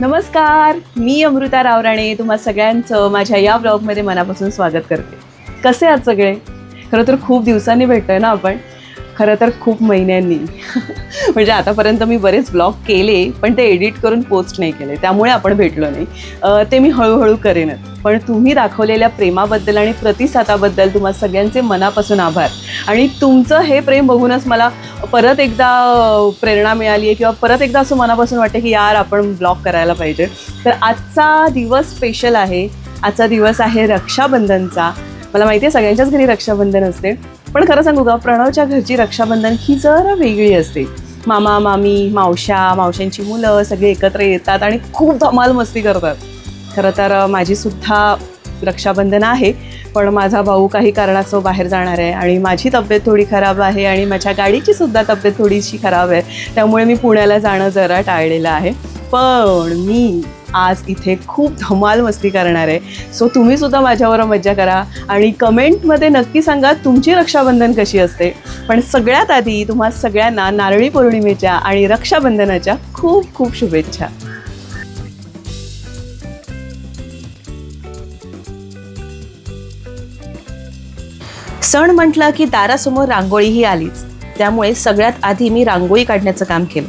नमस्कार मी अमृता रावराणे. तुम्हा सगळ्यांचं माझ्या या ब्लॉगमध्ये मनापासून स्वागत करते. कसे आहात सगळे? खरं तर खूप दिवसांनी भेटतो आहे ना आपण. खरं तर खूप महिन्यांनी. म्हणजे आतापर्यंत मी बरेच ब्लॉग केले पण ते एडिट करून पोस्ट नाही केले. त्यामुळे आपण भेटलो नाही. ते मी हळूहळू करेनच पण तुम्ही दाखवलेल्या प्रेमाबद्दल आणि प्रतिसादाबद्दल तुम्हा सगळ्यांचे मनापासून आभार. आणि तुमचं हे प्रेम बघूनच मला परत एकदा प्रेरणा मिळाली आहे किंवा परत एकदा असं मनापासून वाटतं की यार आपण ब्लॉग करायला पाहिजे. तर आजचा दिवस स्पेशल आहे. आजचा दिवस आहे रक्षाबंधनचा. मला माहिती आहे सगळ्यांच्याच घरी रक्षाबंधन असते. पण खरं सांगू का प्रणवच्या घरची रक्षाबंधन ही जरा वेगळी असते. मामा मामी मावश्या मावशांची मुलं सगळे एकत्र येतात आणि खूप धमाल मस्ती करतात. खरं तर माझीसुद्धा माझी सुद्धा रक्षाबंधन आहे. पण माझा भाऊ काही कारणास्तव बाहेर जाणार आहे आणि माझी तब्येत थोडी खराब आहे आणि माझ्या गाडीची सुद्धा तब्येत थोडीशी खराब आहे त्यामुळे मी पुण्याला जाणं जरा टाळलेलं आहे. पण मी आज इथे खूप धमाल मस्ती करणार आहे. सो तुम्ही सुद्धा माझ्यावर मज्जा करा आणि कमेंटमध्ये नक्की सांगा तुमची रक्षाबंधन कशी असते. पण सगळ्यात आधी तुम्हा सगळ्यांना नारळी पौर्णिमेच्या आणि रक्षाबंधनाच्या खूप खूप शुभेच्छा. सण म्हटलं की दारासमोर रांगोळीही आलीच. त्यामुळे सगळ्यात आधी मी रांगोळी काढण्याचं काम केलं.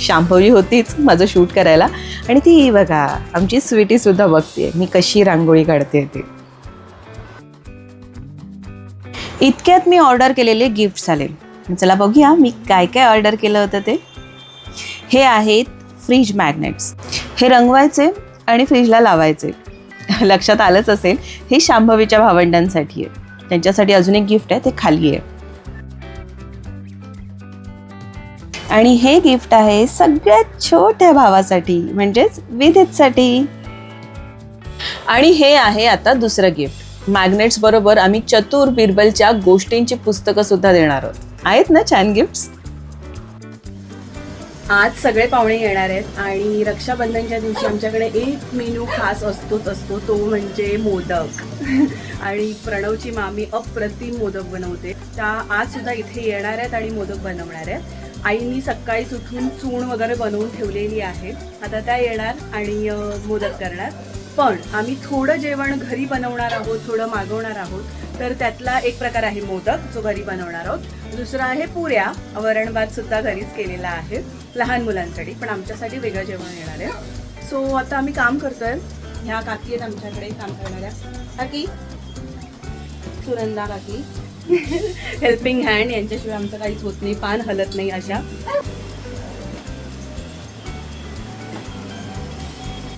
शांभवी होतीच माझं शूट करायला. आणि ती बघा आमची स्वीटी सुद्धा बघते मी कशी रांगोळी काढते ते. इतक्यात मी ऑर्डर केलेले गिफ्ट आले. चला बघूया मी काय काय ऑर्डर केलं होतं ते. हे आहेत फ्रीज मॅग्नेट्स. हे रंगवायचे आणि फ्रीजला लावायचे. लक्षात आलंच असेल हे शांभवीच्या भावंडांसाठी आहे. त्यांच्यासाठी अजून एक गिफ्ट आहे ते खाली आहे. आणि हे गिफ्ट आहे सगळ्यात छोट्या भावासाठी म्हणजेच विदितसाठी आणि हे आहे आता दुसरं गिफ्ट मॅग्नेट्स बरोबर आम्ही चतुर बिरबलच्या गोष्टींची पुस्तकं सुद्धा देणार आहोत. आहेत ना छान गिफ्ट्स आज सगळे पाहुणे येणार आहेत आणि रक्षाबंधनच्या दिवशी आमच्याकडे एक मेनू खास असतोच असतो तो म्हणजे मोदक. आणि प्रणवची मामी अप्रतिम मोदक बनवते. त्या आज सुद्धा इथे येणार आहेत आणि मोदक बनवणार आहेत. आईनी सकाळीच उठून चूण वगैरे बनवून ठेवलेली आहे. आता त्या येणार आणि मोदक करणार. पण आम्ही थोडं जेवण घरी बनवणार आहोत थोडं मागवणार आहोत. तर त्यातला एक प्रकार आहे मोदक जो घरी बनवणार आहोत. दुसरा आहे पुऱ्या वरण भात सुद्धा घरीच केलेला आहे लहान मुलांसाठी पण आमच्यासाठी वेगळं जेवण येणार आहे. सो आता आम्ही काम करतोय. ह्या काकी आहेत आमच्याकडे काम करणाऱ्या. काकी? सुरंदा काकी. हेल्पिंग हँड यांच्याशिवाय आमचं काहीच होत नाही पान हलत नाही अशा.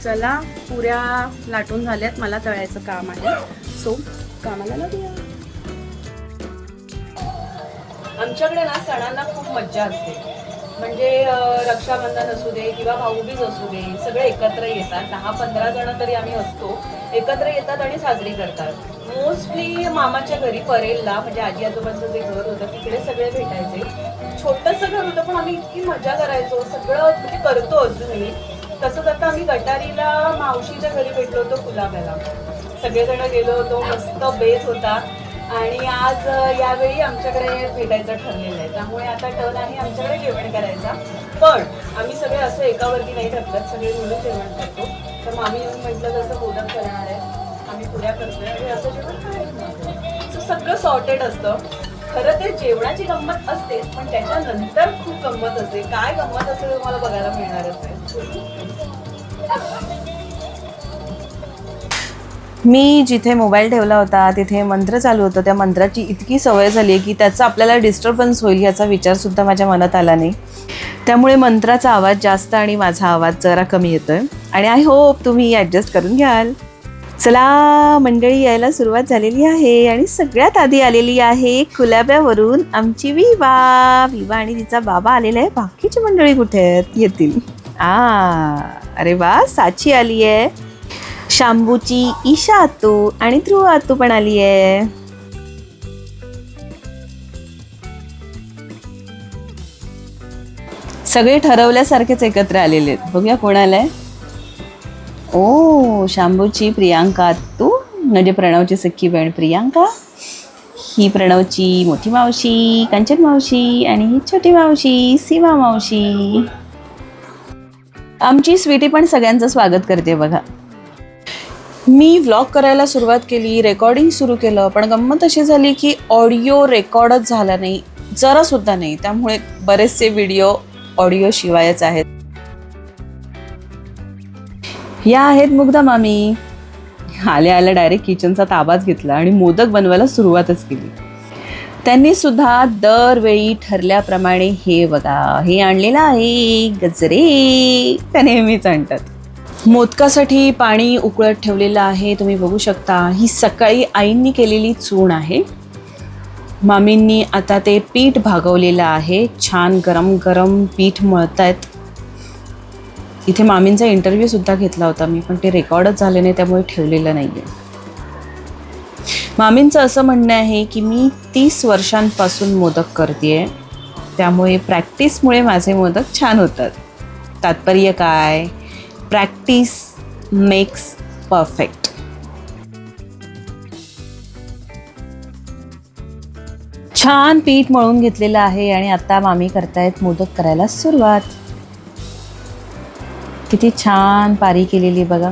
चला पुऱ्या लाटून झाल्यात मला तळायचं काम आहे. सो कामाला लागूया. आमच्याकडे ना सणांना खूप मज्जा असते. म्हणजे रक्षाबंधन असू दे किंवा भाऊबीज असू दे सगळे एकत्र येतात. दहा पंधरा जण तरी आम्ही असतो. एकत्र येतात आणि साजरी करतात. मोस्टली मामाच्या घरी परेलला म्हणजे आजी आजोबांचं जे घर होतं तिकडे सगळे भेटायचे. छोटंसं घर होतं पण आम्ही इतकी मजा करायचो. सगळं म्हणजे करतो अजूनही तसंच आता आम्ही गटारीला मावशीच्या घरी भेटलो होतो कुलाब्याला सगळेजण गेलो होतो मस्त बेस होता. आणि आज यावेळी आमच्याकडे भेटायचं ठरलेलं आहे. त्यामुळे आता टर्न आहे आमच्याकडे जेवण करायचा. पण आम्ही सगळे असं एकावरती नाही ठरलं सगळे मिळून जेवण करतो. तर मामी येऊन म्हटलं तसं मोदक करणार आहे आम्ही पुऱ्या करतोय. आणि असं जेवण करायचं. सगळं सॉर्टेड असतं. खरं ते जेवणाची गंमत असते पण त्याच्यानंतर खूप गंमत असते. काय गंमत असते तुम्हाला बघायला मिळणारच आहे मी जिथे मोबाईल ठेवला होता तिथे मंत्र चालू होतं. त्या मंत्राची इतकी सवय झाली आहे की त्याचा आपल्याला डिस्टर्बन्स होईल याचा विचारसुद्धा माझ्या मनात आला नाही. त्यामुळे मंत्राचा आवाज जास्त आणि माझा आवाज जरा कमी येतो आहे आणि आय होप तुम्ही ॲडजस्ट करून घ्याल. चला मंडळी यायला सुरुवात झालेली आहे आणि सगळ्यात आधी आलेली आहे कुलाब्यावरून आमची विवा. विवा आणि तिचा बाबा आलेला आहे. बाकीची मंडळी कुठे आहेत? येतील. आ अरे वा साची आली आहे. शांबूची ईशा आतू आणि ध्रुव आतू पण आली आहे. सगळे ठरवल्यासारखेच एकत्र आलेले आहेत. बघूया कोणाला आहे. ओ शांभूची प्रियांका तू? म्हणजे प्रणवची सख्खी बहीण प्रियांका? ही प्रणवची मोठी मावशी कंचन मावशी आणि ही छोटी मावशी सीमा मावशी. आमची स्वीटी पण सगळ्यांचं स्वागत करते बघा. मी व्लॉग करायला सुरुवात केली रेकॉर्डिंग सुरू केलं पण गंमत अशी झाली की ऑडिओ रेकॉर्डच झाला नाही जरासुद्धा नाही. त्यामुळे बरेचसे व्हिडिओ ऑडिओ शिवायच आहेत. या आहेत मुग्धा मामी. आल्या आल्या डायरेक्ट किचनचा ताबाच घेतला आणि मोदक बनवायला सुरुवातच केली. त्यांनी सुद्धा दरवेळी ठरल्याप्रमाणे हे बघा हे आणलेलं आहे गजरे. त्या नेहमीच आणतात. मोदकासाठी पाणी उकळत ठेवलेलं आहे तुम्ही बघू शकता. ही सकाळी आईंनी केलेली चूण आहे. मामींनी आता ते पीठ भागवलेलं आहे. छान गरम गरम पीठ मळत आहेत इथे मामींचा इंटरव्ह्यूसुद्धा घेतला होता मी पण ते रेकॉर्डच झाले नाही त्यामुळे ठेवलेलं नाही आहे मामींचं असं म्हणणं आहे की मी तीस वर्षांपासून मोदक करते त्यामुळे प्रॅक्टिसमुळे माझे मोदक छान होतात. तात्पर्य काय? प्रॅक्टिस मेक्स परफेक्ट छान पीठ मळून घेतलेलं आहे आणि आता मामी करतायत मोदक करायला सुरुवात. किती छान पारी केलेली बघा.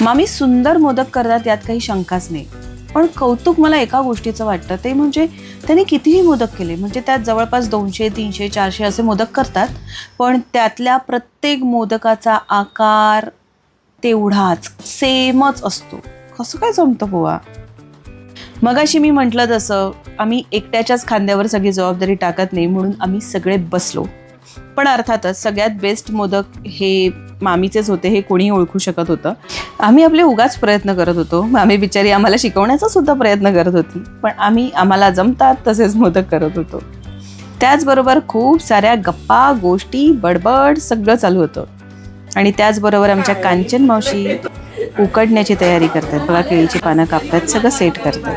मामी सुंदर मोदक करतात यात काही शंकाच नाही. पण कौतुक मला एका गोष्टीचं वाटतं ते म्हणजे त्यांनी कितीही मोदक केले म्हणजे त्यात जवळपास दोनशे तीनशे चारशे असे मोदक करतात पण त्यातल्या प्रत्येक मोदकाचा आकार तेवढाच सेमच असतो. कसं काय जमतं बुवा? मगाशी मी म्हटलं तसं आम्ही एकट्याच्याच खांद्यावर सगळी जबाबदारी टाकत नाही म्हणून आम्ही सगळे बसलो. पण अर्थातच सगळ्यात बेस्ट मोदक हे मामीचेच होते हे कोणी ओळखू शकत होतं. आम्ही आपले उगाच प्रयत्न करत होतो. मामी बिचारी आम्हाला शिकवण्याचा सुद्धा प्रयत्न करत होती पण आम्ही आम्हाला जमतात तसेच मोदक करत होतो. त्याचबरोबर खूप साऱ्या गप्पा गोष्टी बडबड सगळं चालू होतं. आणि त्याचबरोबर आमच्या कांचन मावशी उकडण्याची तयारी करतात. बघा केळीची पानं कापतात सगळं सेट करतात.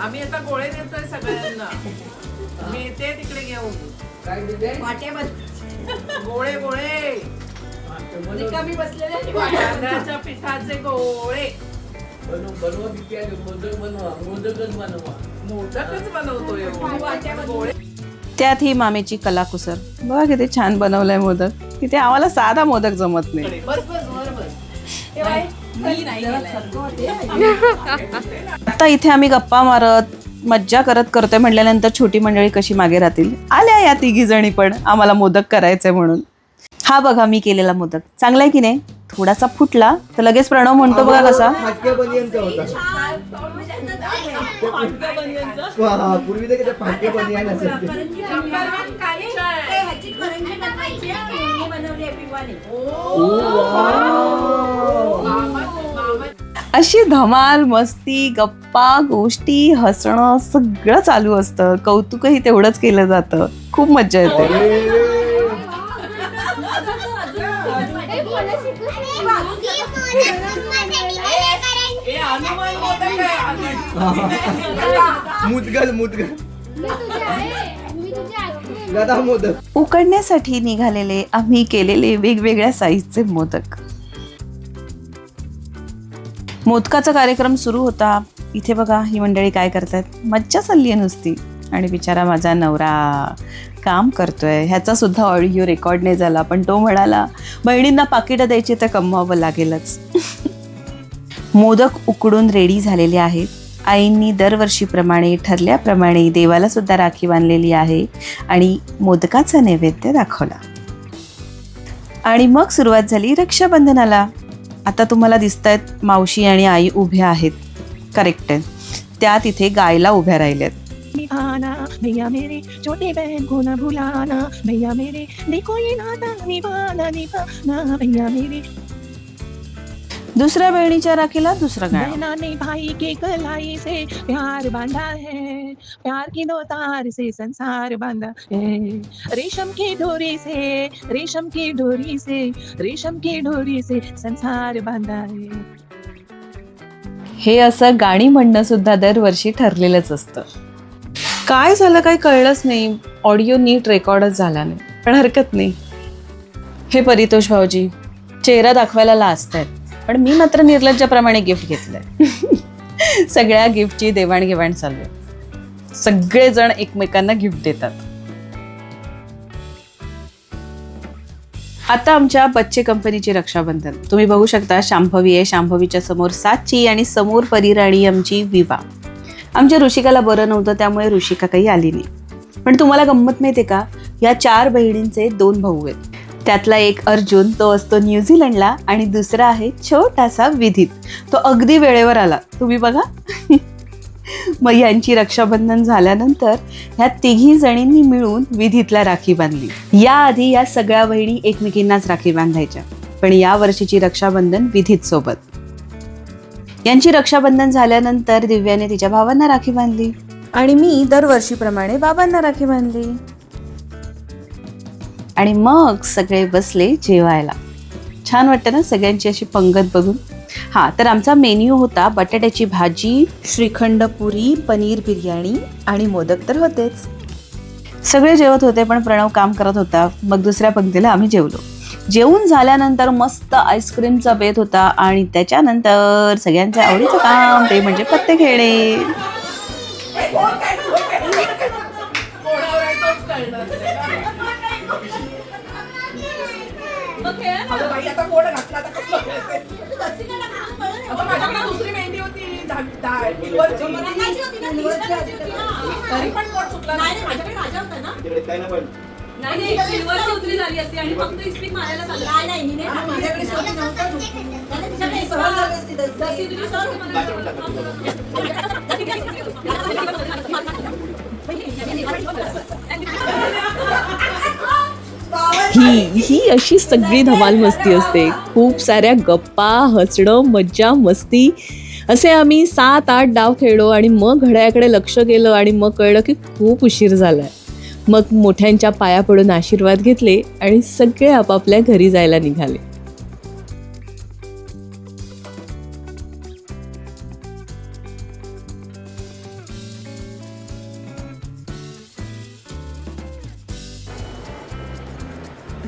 आम्ही आता गोळे देतोय सगळ्यांना. मी येते तिकडे घेऊन. गोळे गोळे. तांदळाच्या पिठाचे गोळे. मोदकच बनवतोय. गोळे. त्यात ही मामेची कलाकुसर. बघा किती छान बनवलंय मोदक. तिथे आम्हाला साधा मोदक जमत नाही. बस बस वर बस आता इथे आम्ही गप्पा मारत मज्जा करत करतोय म्हटल्यानंतर छोटी मंडळी कशी मागे राहतील? आल्या या तिघी जणी पण आम्हाला मोदक करायचंय म्हणून. हा बघा मी केलेला मोदक. चांगला आहे की नाही? थोडासा फुटला तर लगेच प्रणव म्हणतो बघा कसा. फाटक्या बनियनचा होता. पूर्वी अशी धमाल मस्ती गप्पा गोष्टी हसणं सगळं चालू असतं. कौतुकही तेवढंच केलं जातं. खूप मज्जा येते. हे मुदगल मुदगल. मोदक. उकडण्यासाठी निघालेले आम्ही केलेले वेगवेगळ्या साईजचे मोदक. मोदकाचा कार्यक्रम सुरू होता. इथे बघा ही मंडळी काय करतात मज्जा चालली आहे नुसती. आणि बिचारा माझा नवरा काम करतोय. ह्याचा सुद्धा ऑडिओ रेकॉर्ड नाही झाला. पण तो म्हणाला बहिणींना पाकिटं द्यायची तर कमवावं लागेलच. मोदक उकडून रेडी झालेले आहेत. आईंनी दरवर्षीप्रमाणे ठरल्याप्रमाणे देवाला सुद्धा राखी बांधलेली आहे आणि मोदकाचा नैवेद्य दाखवला. आणि मग सुरुवात झाली रक्षाबंधनाला. आता तुम्हाला दिसत आहेत मावशी आणि आई उभ्या आहेत. करेक्ट आहे. त्या तिथे गायला उभ्या राहिल्यात. दुसऱ्या बहिणीच्या राखीला दुसरं गाणं. बहना ने भाई के कलाई से प्यार बांधा है प्यार की दो तार से संसार बांधा है। रेशम की डोरी से रेशम की डोरी से रेशम की डोरी से संसार बांधा है। हे असं गाणी म्हणणं सुद्धा दरवर्षी ठरलेलंच असतं. काय झालं काय कळलंच नाही. ऑडिओ नीट रेकॉर्डच झाला नाही. पण हरकत नाही. हे परितोष भाऊजी चेहरा दाखवायला लाजत आहेत पण मी मात्र निर्लज्जाप्रमाणे गिफ्ट घेतलंय. सगळ्या गिफ्टची देवाणघेवाण चालू आहे. सगळेजण एकमेकांना गिफ्ट देतात. आता आमच्या बच्चे कंपनीची रक्षाबंधन. तुम्ही बघू शकता शांभवी आहे. शांभवीच्या समोर साची आणि समोर परिराणी आमची विवा. आमच्या ऋषिकाला बरं नव्हतं त्यामुळे ऋषिका काही आली नाही. पण तुम्हाला गंमत माहिती आहे का? या चार बहिणींचे दोन भाऊ आहेत. त्यातला एक अर्जुन तो असतो न्यूझीलंडला आणि दुसरा आहे छोटासा विधित. तो अगदी वेळेवर आला. तुम्ही बघा. मग यांची रक्षाबंधन झाल्यानंतर ह्या तिघी जणींनी मिळून विधीतला राखी बांधली. याआधी या सगळ्या बहिणी एकमेकींनाच राखी बांधायच्या. पण या वर्षीची रक्षाबंधन विधीत सोबत. यांची रक्षाबंधन झाल्यानंतर दिव्याने तिच्या भावांना राखी बांधली. आणि मी दरवर्षीप्रमाणे बाबांना राखी बांधली. आणि मग सगळे बसले जेवायला. छान वाटतं ना सगळ्यांची अशी पंगत बघून. हां तर आमचा मेन्यू होता बटाट्याची भाजी श्रीखंड पुरी पनीर बिर्याणी आणि मोदक तर होतेच. सगळे जेवत होते पण प्रणव काम करत होता. मग दुसऱ्या पंक्तीला आम्ही जेवलो. जेवून झाल्यानंतर मस्त आईस्क्रीमचा बेत होता आणि त्याच्यानंतर सगळ्यांचं आवडीचं काम ते म्हणजे पत्ते खेळणे. अगं बाई, आता कोण घातला आता कसलं खेळते? अगं, माझ्याकडे दुसरी मेहंदी होती धा- धा- सिल्वरची. तरी पण कोण चुकला नाही तिकडे काय ना पण नाही सिल्वरची उतरी झाली असती आणि फक्त इस्पिक मारायला चाललं नाही नाही मी नाही माझ्याकडे सोबत नव्हतं जशी तुझी सर ही ही अशी सगळी धमाल मस्ती असते. खूप साऱ्या गप्पा हसणं मज्जा मस्ती. असे आम्ही सात आठ डाव खेळलो आणि मग घड्याकडे लक्ष केलं आणि मग कळलं की खूप उशीर झालाय. मग मोठ्यांच्या पाया पडून आशीर्वाद घेतले आणि सगळे आपापल्या घरी जायला निघाले.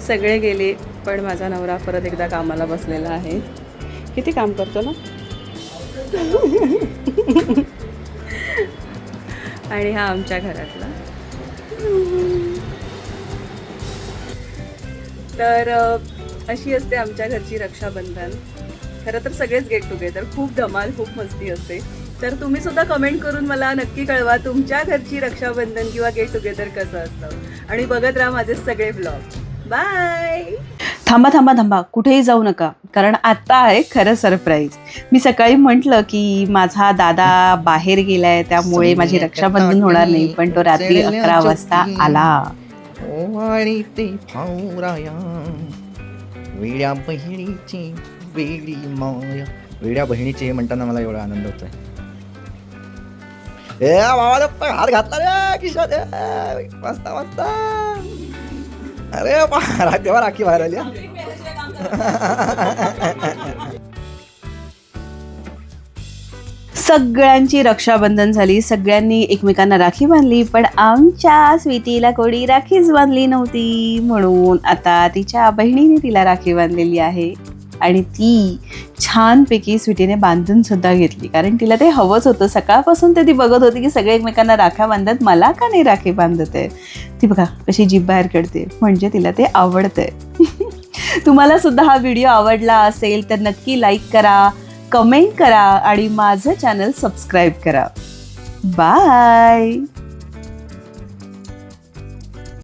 सगळे गेले पण माझा नवरा परत एकदा कामाला बसलेला आहे. किती काम करतो ना? आणि हा आमच्या घरातला. तर अशी असते आमच्या घरची रक्षाबंधन. खरं तर सगळेच गेट टुगेदर खूप धमाल खूप मस्ती असते. तर तुम्ही सुद्धा कमेंट करून मला नक्की कळवा तुमच्या घरची रक्षाबंधन किंवा गेट टुगेदर कसं असतं. आणि बघत राहा माझे सगळे ब्लॉग बाय थांबा थांबा थांबा. कुठेही जाऊ नका. कारण आता आहे खरं सरप्राईज मी सकाळी म्हटलं की माझा दादा बाहेर गेलाय त्यामुळे माझी रक्षाबंधन होणार नाही पण तो रात्री अकरा वाजता आला. ओवाळी ते फावराया. वेड्या बहिणीची वेडी माया. वेड्या बहिणीची हे म्हणताना मला एवढा आनंद होतोय. ए बाबा पण हात घातला रे किशोर. ए, मस्त मस्त अरे बा, तेव्हा राखी बाहेर आली सगळ्यांची रक्षाबंधन झाली सगळ्यांनी एकमेकांना राखी बांधली पण आमच्या स्वीतीला कोणी राखीच बांधली नव्हती. म्हणून आता तिच्या बहिणीने तिला राखी बांधलेली आहे. आणि ती छानपैकी स्वीटीने बांधून सुद्धा घेतली. कारण तिला ते हवंच होतं. सकाळपासून ते ती बघत होती की सगळे एकमेकांना राख्या बांधत मला का नाही राखी बांधत? आहे ती बघा कशी जीभ बाहेर काढते. म्हणजे तिला ते आवडतंय. तुम्हाला सुद्धा हा व्हिडिओ आवडला असेल तर नक्की लाईक करा कमेंट करा आणि माझं चॅनल सबस्क्राईब करा. बाय